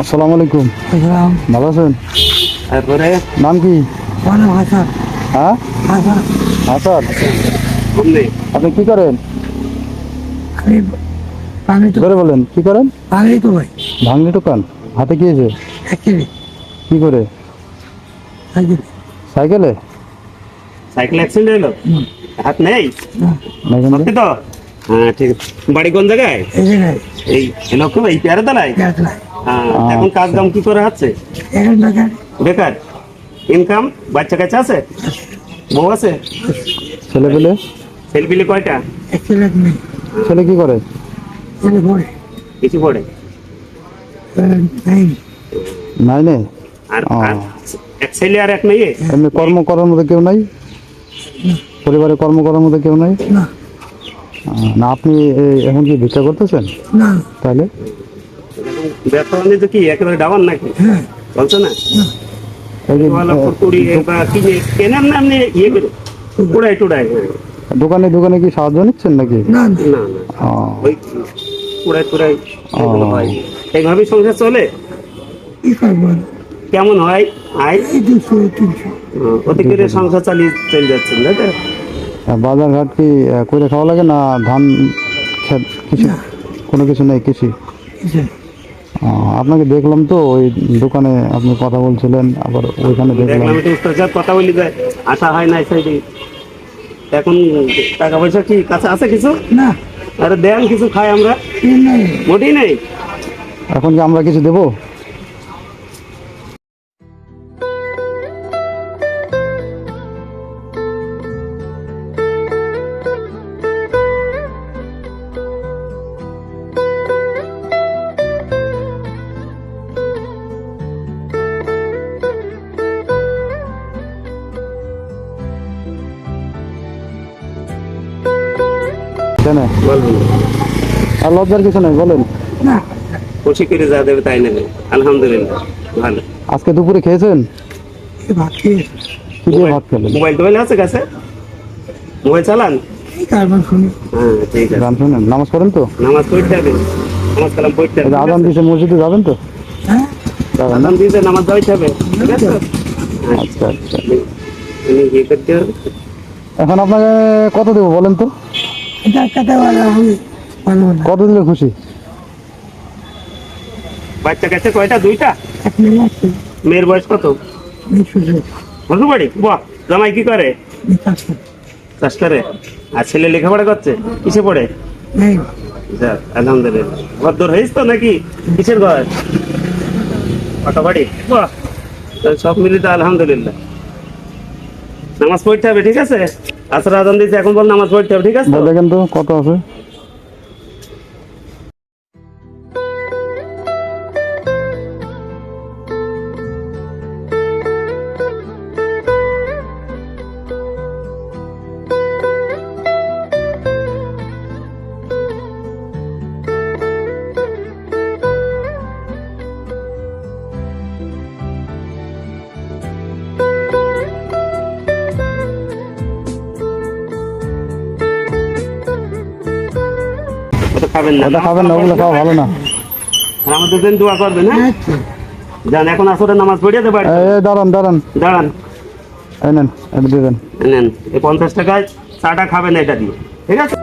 আসসালামু আলাইকুম। ভালো আছেন? তারপরে? নাম কি? হ্যাঁ? আপনি কি করেন? আমি পানি তো ধরে বলেন কি করেন? পানি তো ভাই। দোকান হাতে কি হয়েছে? কি করে? সাইকেলে। সাইকেল? অ্যাক্সিডেন্ট হলো? হাত নেই? তো? হ্যাঁ ঠিক আছে। বাড়ি কোন জায়গায়? এই জায়গায়। এই লক্ষ্য এই পেয়ারে দালাই এখন কাজ কাম কি করে হচ্ছে? বেকার। বেকার? ইনকাম বাচ্চা কাচ্চা আছে? বউ আছে? ছেলে পেলে? কয়টা? ছেলে কি করে? ছেলে পড়ে। কিছু পড়ে? নেই। নাই আর এক ছেলে আর এক মেয়ে? এমনি কর্ম করার মধ্যে কেউ নাই? পরিবারে কর্ম করার মধ্যে কেউ নাই? না। না আপনি এখন কি ভিক্ষা করতেছেন? না। তাহলে? ব্যবসা বাণিজ্য কি একেবারে ডাউন নাকি? হ্যাঁ। বলছো না? কেনেন না আপনি ইয়ে করে কুড়াই টুড়াই হ্যাঁ। দোকানে দোকানে কি সাহায্য নিচ্ছেন নাকি? না না। ওই কুড়াই হয়। সংসার চলে? কেমন হয়? আয়? এই ওতে করে সংসার চালিয়ে চলে যাচ্ছেন তাই বাজার ঘাট কি করে খাওয়া লাগে না ধান ক্ষেত কিছু কোনো কিছু নেই কৃষি? আপনাকে দেখলাম তো ওই দোকানে আপনি কথা বলছিলেন আবার ওইখানে দেখলাম। কথা বলি যায় আসা হয় না সাইডে এখন টাকা পয়সা কি কাছে আছে কিছু? না। আরে দেন কিছু খাই আমরা। মোটেই নেই। এখন কি আমরা কিছু দেবো? কেন? আর লজ্জার কিছু নেই বলেন। না খুশি করে যা দেবে তাই নেবে। আলহামদুলিল্লাহ ভালো। আজকে দুপুরে খেয়েছেন? এই ভাত খেয়ে কি দিয়ে ভাত খেলেন? মোবাইল টোবাইল আছে কাছে? মোবাইল চালান? হ্যাঁ ঠিক আছে। গান শুনেন। নামাজ পড়েন তো? নামাজ পড়তে হবে। নামাজ কালাম পড়তে আদান দিছে মসজিদে যাবেন তো? হ্যাঁ। যাবেন আদান দিতে নামাজ যাইতে হবে ঠিক আছে? আচ্ছা। আচ্ছা হবে? এখন আপনাকে কত দেবো বলেন তো? কাটা খুশি? বাচ্চা কাছে কয়টা? দুইটা? মেয়ের বয়স কত? বাড়ি বাহ, জামাই কি করে? চাষ করে আর ছেলে লেখাপড়া করছে? কিসে পড়ে? আলহামদুলিল্লাহ। ঘর দর হয়েছ তো নাকি? কিসের ঘর? অটো বাড়ি বাহ সব মিলিয়ে আলহামদুলিল্লাহ। নামাজ পড়তে হবে, ঠিক আছে? আসর আদান দিয়েছে এখন বল নামাজ পড়তে হবে ঠিক আছে? দেখেন তো কত আছে? খাবেন না। ওটা খাবেন না ওগুলো খাওয়া ভালো না। আমাদের জন্য দোয়া করবেন হ্যাঁ? আচ্ছা। যান এখন আসরে নামাজ পড়িয়ে দেবে এই, দাঁড়ান দাঁড়ান। দাঁড়ান। এই নেন এটা দিয়ে নেন এই পঞ্চাশ টাকায় চাটা খাবেন এটা দিয়ে। ঠিক আছে?